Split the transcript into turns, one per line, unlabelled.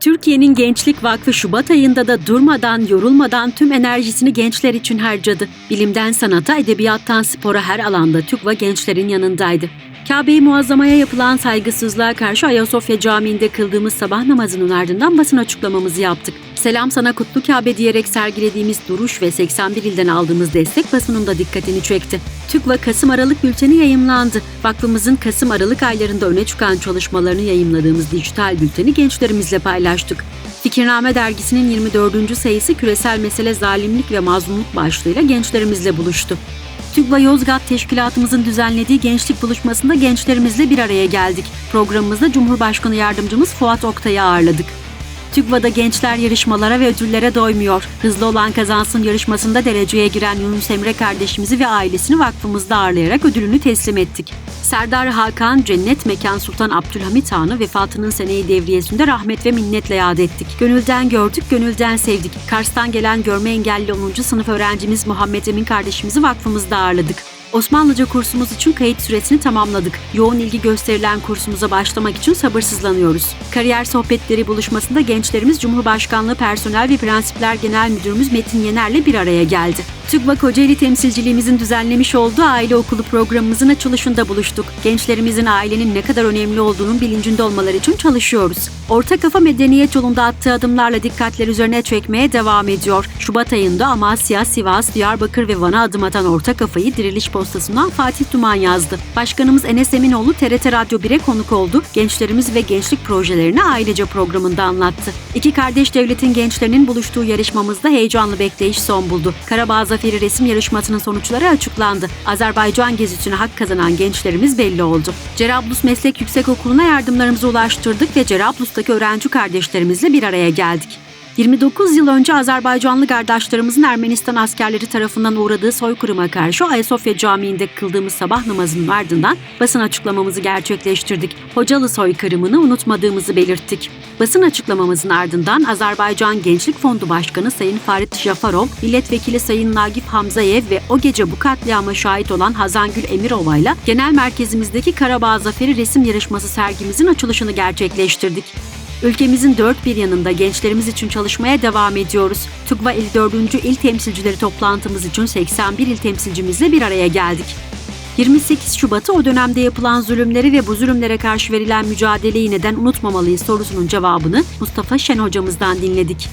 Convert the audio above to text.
Türkiye'nin Gençlik Vakfı Şubat ayında da durmadan, yorulmadan tüm enerjisini gençler için harcadı. Bilimden sanata, edebiyattan spora her alanda TÜGVA gençlerin yanındaydı. Kabe-i Muazzama'ya yapılan saygısızlığa karşı Ayasofya Camii'nde kıldığımız sabah namazının ardından basın açıklamamızı yaptık. Selam sana kutlu Kabe diyerek sergilediğimiz duruş ve 81 ilden aldığımız destek basının da dikkatini çekti. TÜGVA Kasım-Aralık bülteni yayımlandı. Vakfımızın Kasım-Aralık aylarında öne çıkan çalışmalarını yayımladığımız dijital bülteni gençlerimizle paylaştık. Fikirname dergisinin 24. sayısı küresel mesele zalimlik ve mazlumluk başlığıyla gençlerimizle buluştu. TÜGVA Yozgat Teşkilatımızın düzenlediği gençlik buluşmasında gençlerimizle bir araya geldik. Programımızda Cumhurbaşkanı Yardımcımız Fuat Oktay'ı ağırladık. TÜGVA'da gençler yarışmalara ve ödüllere doymuyor. Hızlı olan kazansın yarışmasında dereceye giren Yunus Emre kardeşimizi ve ailesini vakfımızda ağırlayarak ödülünü teslim ettik. Serdar Hakan, Cennet Mekan Sultan Abdülhamit Han'ı vefatının seneyi devriyesinde rahmet ve minnetle yad ettik. Gönülden gördük, gönülden sevdik. Kars'tan gelen görme engelli 10. sınıf öğrencimiz Muhammed Emin kardeşimizi vakfımızda ağırladık. Osmanlıca kursumuz için kayıt süresini tamamladık. Yoğun ilgi gösterilen kursumuza başlamak için sabırsızlanıyoruz. Kariyer sohbetleri buluşmasında gençlerimiz Cumhurbaşkanlığı Personel ve Prensipler Genel Müdürümüz Metin Yener'le bir araya geldi. TÜGVA Kocaeli temsilciliğimizin düzenlemiş olduğu aile okulu programımızın açılışında buluştuk. Gençlerimizin ailenin ne kadar önemli olduğunun bilincinde olmaları için çalışıyoruz. Orta Kafa Medeniyet yolunda attığı adımlarla dikkatler üzerine çekmeye devam ediyor. Şubat ayında Amasya, Sivas, Diyarbakır ve Van'a adım atan Orta Kafa'yı diriliş postasından Fatih Duman yazdı. Başkanımız Enes Eminoğlu TRT Radyo 1'e konuk oldu. Gençlerimiz ve gençlik projelerini ailece programında anlattı. İki kardeş devletin gençlerinin buluştuğu yarışmamızda heyecanlı bekleyiş son buldu. Karabağ Zaferi resim yarışmasının sonuçları açıklandı. Azerbaycan gezisine hak kazanan gençlerimiz belli oldu. Cerablus Meslek Yüksekokulu'na yardımlarımızı ulaştırdık ve Cerablus'taki öğrenci kardeşlerimizle bir araya geldik. 29 yıl önce Azerbaycanlı kardeşlerimizin Ermenistan askerleri tarafından uğradığı soykırıma karşı Ayasofya Camii'nde kıldığımız sabah namazının ardından basın açıklamamızı gerçekleştirdik. Hocalı soykırımını unutmadığımızı belirttik. Basın açıklamamızın ardından Azerbaycan Gençlik Fondu Başkanı Sayın Farid Jafarov, Milletvekili Sayın Nagip Hamzayev ve o gece bu katliama şahit olan Hazangül Emirova ile genel merkezimizdeki Karabağ Zaferi resim yarışması sergimizin açılışını gerçekleştirdik. Ülkemizin dört bir yanında gençlerimiz için çalışmaya devam ediyoruz. TUGVA 54. İl Temsilcileri toplantımız için 81 il temsilcimizle bir araya geldik. 28 Şubat'ı o dönemde yapılan zulümleri ve bu zulümlere karşı verilen mücadeleyi neden unutmamalıyız sorusunun cevabını Mustafa Şen hocamızdan dinledik.